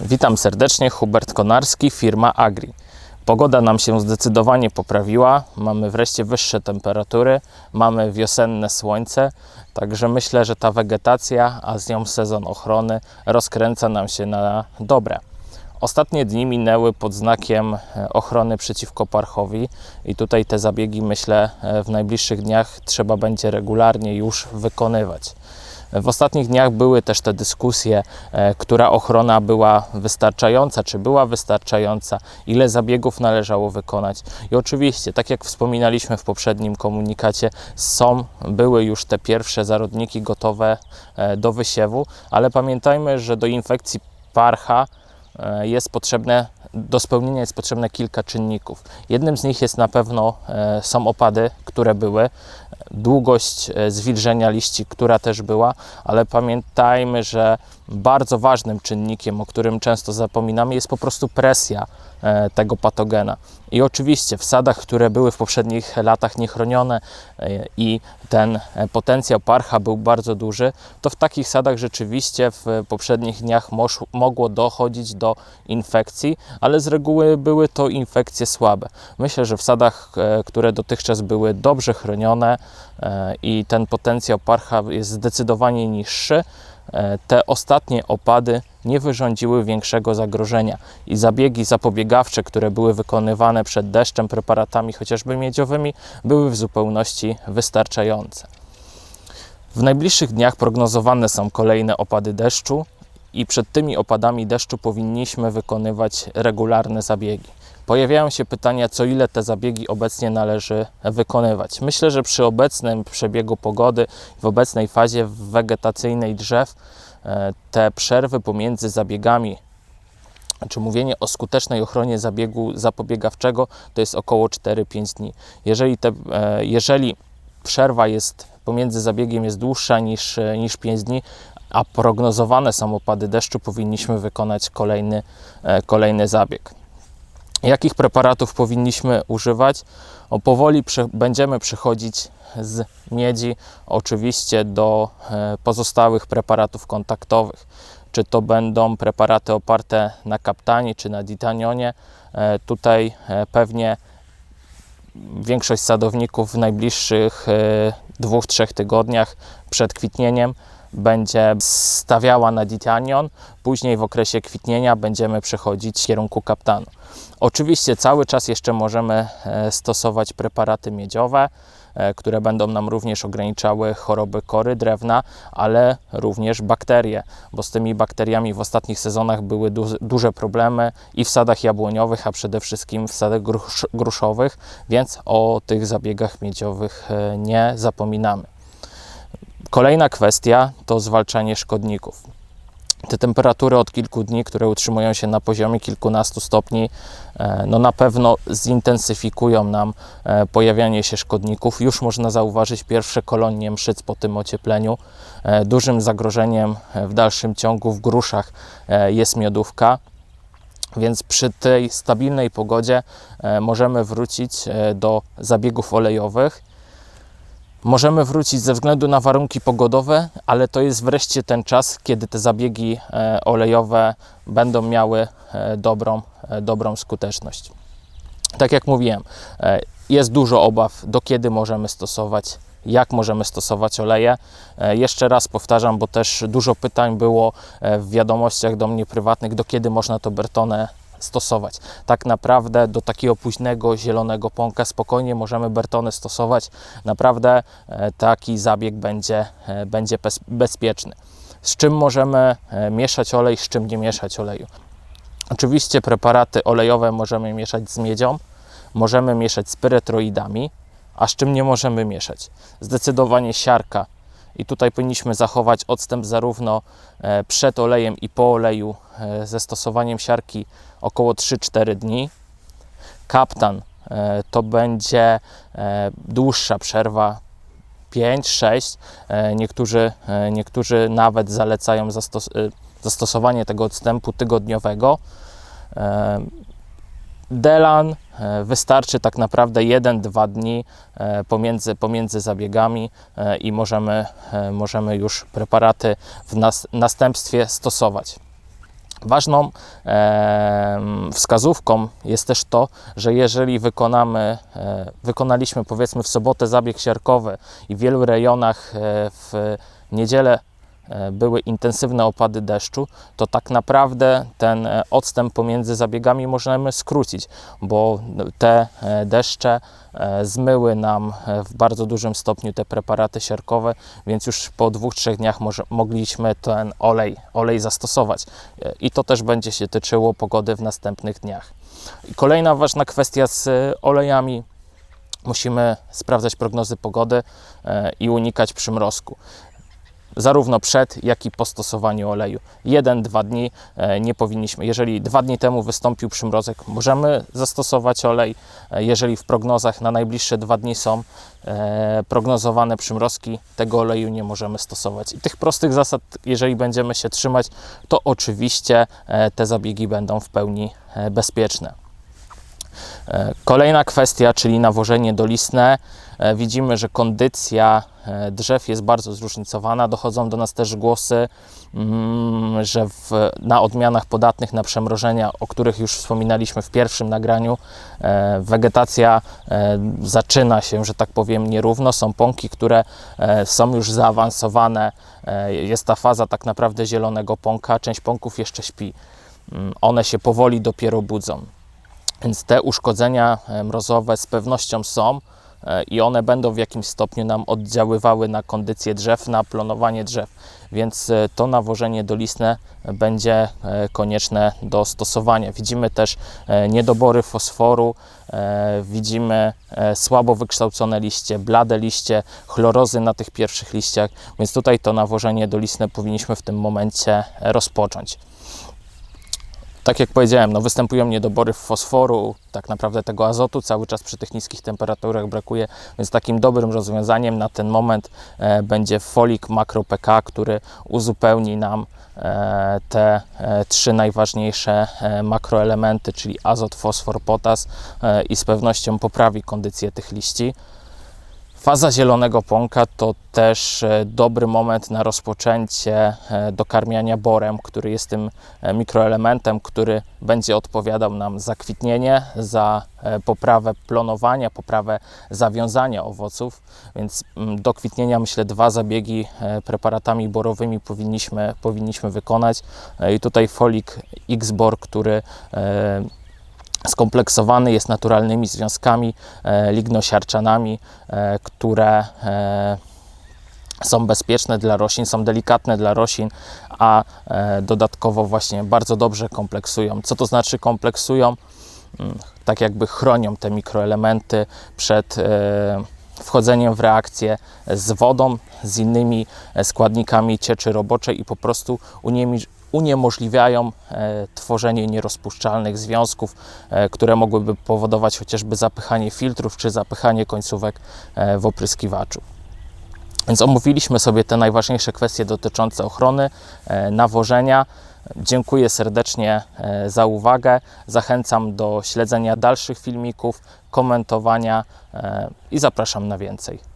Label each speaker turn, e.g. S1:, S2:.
S1: Witam serdecznie, Hubert Konarski, firma Agri. Pogoda nam się zdecydowanie poprawiła, mamy wreszcie wyższe temperatury, mamy wiosenne słońce, także myślę, że ta wegetacja, a z nią sezon ochrony rozkręca nam się na dobre. Ostatnie dni minęły pod znakiem e, ochrony przeciwko parchowi i tutaj te zabiegi myślę e, w najbliższych dniach trzeba będzie regularnie już wykonywać. W ostatnich dniach były też te dyskusje, e, która ochrona była wystarczająca, czy była wystarczająca, ile zabiegów należało wykonać. I oczywiście, tak jak wspominaliśmy w poprzednim komunikacie, są, były już te pierwsze zarodniki gotowe e, do wysiewu, ale pamiętajmy, że do infekcji parcha e, jest potrzebne, do spełnienia jest potrzebne kilka czynników. Jednym z nich jest na pewno są opady, które były, długość e, zwilżenia liści, która też była, ale pamiętajmy, że bardzo ważnym czynnikiem, o którym często zapominamy, jest po prostu presja e, tego patogena. I oczywiście w sadach, które były w poprzednich latach niechronione e, i ten e, potencjał parcha był bardzo duży, to w takich sadach rzeczywiście w poprzednich dniach mogło dochodzić do infekcji, ale z reguły były to infekcje słabe. Myślę, że w sadach, które dotychczas były dobrze chronione i ten potencjał parcha jest zdecydowanie niższy, te ostatnie opady nie wyrządziły większego zagrożenia i zabiegi zapobiegawcze, które były wykonywane przed deszczem preparatami chociażby miedziowymi, były w zupełności wystarczające. W najbliższych dniach prognozowane są kolejne opady deszczu i przed tymi opadami deszczu powinniśmy wykonywać regularne zabiegi. Pojawiają się pytania, co ile te zabiegi obecnie należy wykonywać. Myślę, że przy obecnym przebiegu pogody, w obecnej fazie wegetacyjnej drzew, e, te przerwy pomiędzy zabiegami, czy mówienie o skutecznej ochronie zabiegu zapobiegawczego, to jest około 4-5 dni. Jeżeli, te, e, jeżeli przerwa jest pomiędzy zabiegiem jest dłuższa niż, e, niż 5 dni, a prognozowane są opady deszczu, powinniśmy wykonać kolejny, kolejny zabieg. Jakich preparatów powinniśmy używać? O, powoli prze, będziemy przechodzić z miedzi oczywiście do e, pozostałych preparatów kontaktowych. Czy to będą preparaty oparte na kaptanie czy na ditanionie? E, tutaj e, pewnie większość sadowników w najbliższych e, dwóch, trzech tygodniach przed kwitnieniem będzie stawiała na ditanion, później w okresie kwitnienia będziemy przechodzić w kierunku kaptanu. Oczywiście cały czas jeszcze możemy e, stosować preparaty miedziowe, e, które będą nam również ograniczały choroby kory drewna, ale również bakterie, bo z tymi bakteriami w ostatnich sezonach były du duże problemy i w sadach jabłoniowych, a przede wszystkim w sadach grusz gruszowych, więc o tych zabiegach miedziowych e, nie zapominamy. Kolejna kwestia to zwalczanie szkodników. Te temperatury od kilku dni, które utrzymują się na poziomie kilkunastu stopni, e, no na pewno zintensyfikują nam e, pojawianie się szkodników. Już można zauważyć pierwsze kolonie mszyc po tym ociepleniu. E, Dużym zagrożeniem w dalszym ciągu w gruszach jest miodówka. Więc przy tej stabilnej pogodzie możemy wrócić do zabiegów olejowych. Możemy wrócić ze względu na warunki pogodowe, ale to jest wreszcie ten czas, kiedy te zabiegi e, olejowe będą miały e, dobrą, e, dobrą skuteczność. Tak jak mówiłem, jest dużo obaw, do kiedy możemy stosować, jak możemy stosować oleje. Jeszcze raz powtarzam, bo też dużo pytań było w wiadomościach do mnie prywatnych, do kiedy można to Bertonę stosować. Tak naprawdę do takiego późnego zielonego pąka spokojnie możemy Bertony stosować. Naprawdę e, taki zabieg będzie, e, będzie bezpieczny. Z czym możemy e, mieszać olej, z czym nie mieszać oleju? Oczywiście preparaty olejowe możemy mieszać z miedzią, możemy mieszać z pyretroidami, a z czym nie możemy mieszać? Zdecydowanie siarka i tutaj powinniśmy zachować odstęp zarówno przed olejem i po oleju ze stosowaniem siarki około 3-4 dni. Kaptan e, to będzie e, dłuższa przerwa 5-6. E, niektórzy, niektórzy nawet zalecają zastos zastosowanie tego odstępu tygodniowego. Delan wystarczy tak naprawdę 1-2 dni pomiędzy, pomiędzy zabiegami i możemy, możemy już preparaty w nas, następstwie stosować. Ważną wskazówką jest też to, że jeżeli wykonamy, e, wykonaliśmy powiedzmy w sobotę zabieg siarkowy i w wielu rejonach e, w niedzielę e, były intensywne opady deszczu, to tak naprawdę ten e, odstęp pomiędzy zabiegami możemy skrócić, bo te e, deszcze e, zmyły nam e, w bardzo dużym stopniu te preparaty siarkowe, więc już po dwóch, trzech dniach może, mogliśmy ten olej, olej zastosować. E, I to też będzie się tyczyło pogody w następnych dniach. Kolejna ważna kwestia z e, olejami. Musimy sprawdzać prognozy pogody e, i unikać przymrozku zarówno przed, jak i po stosowaniu oleju. Jeden, dwa dni e, nie powinniśmy. Jeżeli dwa dni temu wystąpił przymrozek, możemy zastosować olej. E, Jeżeli w prognozach na najbliższe dwa dni są e, prognozowane przymrozki, tego oleju nie możemy stosować. I tych prostych zasad, jeżeli będziemy się trzymać, to oczywiście te zabiegi będą w pełni bezpieczne. Kolejna kwestia, czyli nawożenie dolistne. Widzimy, że kondycja drzew jest bardzo zróżnicowana. Dochodzą do nas też głosy, mm, że w, na odmianach podatnych na przemrożenia, o których już wspominaliśmy w pierwszym nagraniu, e, wegetacja e, zaczyna się, że tak powiem, nierówno. Są pąki, które e, są już zaawansowane. E, Jest ta faza tak naprawdę zielonego pąka. Część pąków jeszcze śpi. Mm, One się powoli dopiero budzą. Więc te uszkodzenia e, mrozowe z pewnością są e, i one będą w jakimś stopniu nam oddziaływały na kondycję drzew, na plonowanie drzew. Więc e, to nawożenie dolistne będzie e, konieczne do stosowania. Widzimy też e, niedobory fosforu, e, widzimy e, słabo wykształcone liście, blade liście, chlorozy na tych pierwszych liściach, więc tutaj to nawożenie dolistne powinniśmy w tym momencie e, rozpocząć tak jak powiedziałem, no występują niedobory fosforu, tak naprawdę tego azotu cały czas przy tych niskich temperaturach brakuje, więc takim dobrym rozwiązaniem na ten moment e, będzie folik makro PK, który uzupełni nam e, te e, trzy najważniejsze e, makroelementy, czyli azot, fosfor, potas e, i z pewnością poprawi kondycję tych liści. Faza zielonego pąka to też e, dobry moment na rozpoczęcie e, dokarmiania borem, który jest tym e, mikroelementem, który będzie odpowiadał nam za kwitnienie, za poprawę plonowania, poprawę zawiązania owoców. Więc mm, do kwitnienia myślę dwa zabiegi preparatami borowymi powinniśmy, powinniśmy wykonać. I tutaj folik X-Bor, który skompleksowany jest naturalnymi związkami e, lignosiarczanami, e, które e, są bezpieczne dla roślin, są delikatne dla roślin, a dodatkowo właśnie bardzo dobrze kompleksują. Co to znaczy kompleksują? Mm, Tak jakby chronią te mikroelementy przed wchodzeniem w reakcję z wodą, z innymi składnikami cieczy roboczej i po prostu uniemożliwiają e, tworzenie nierozpuszczalnych związków, e, które mogłyby powodować chociażby zapychanie filtrów czy zapychanie końcówek e, w opryskiwaczu. Więc omówiliśmy sobie te najważniejsze kwestie dotyczące ochrony, nawożenia. Dziękuję serdecznie za uwagę. Zachęcam do śledzenia dalszych filmików, komentowania i zapraszam na więcej.